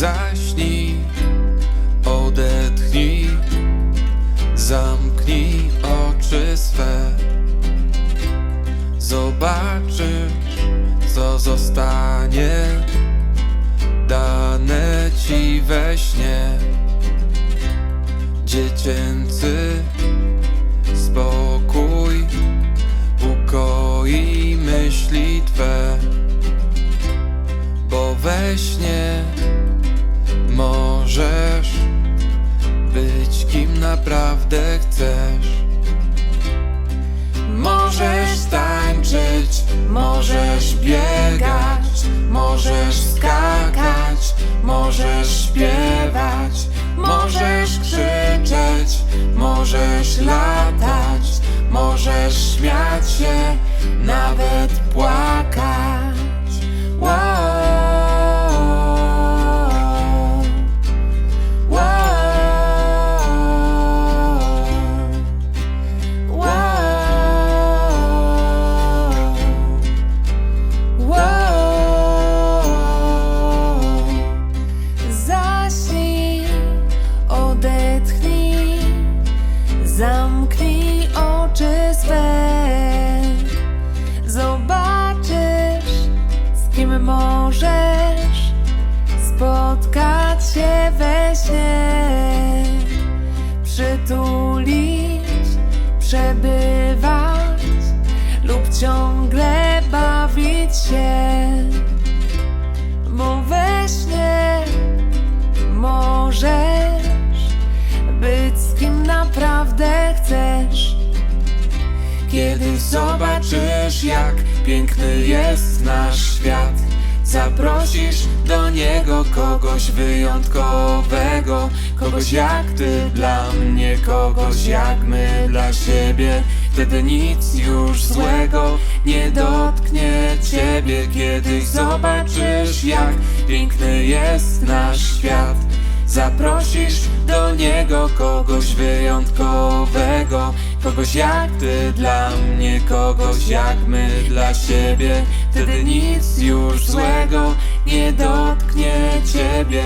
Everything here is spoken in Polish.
Zaśnij, odetchnij, zamknij oczy swe. Zobaczysz, co zostanie dane ci we śnie. Dziecięcy spokój ukoi myśli twe, bo we śnie naprawdę chcesz. Możesz tańczyć, możesz biegać, możesz skakać, możesz śpiewać, możesz krzyczeć, możesz latać, możesz śmiać się, nawet płakać. Przebywać lub ciągle bawić się. Bo we śnie możesz być z kim naprawdę chcesz. Kiedy zobaczysz, jak piękny jest nasz świat, zaprosisz do niego kogoś wyjątkowego, kogoś jak ty dla mnie, kogoś jak my siebie. Wtedy nic już złego nie dotknie ciebie, kiedy zobaczysz, jak piękny jest nasz świat. Zaprosisz do niego kogoś wyjątkowego, kogoś jak ty dla mnie, kogoś jak my dla siebie. Wtedy nic już złego nie dotknie ciebie.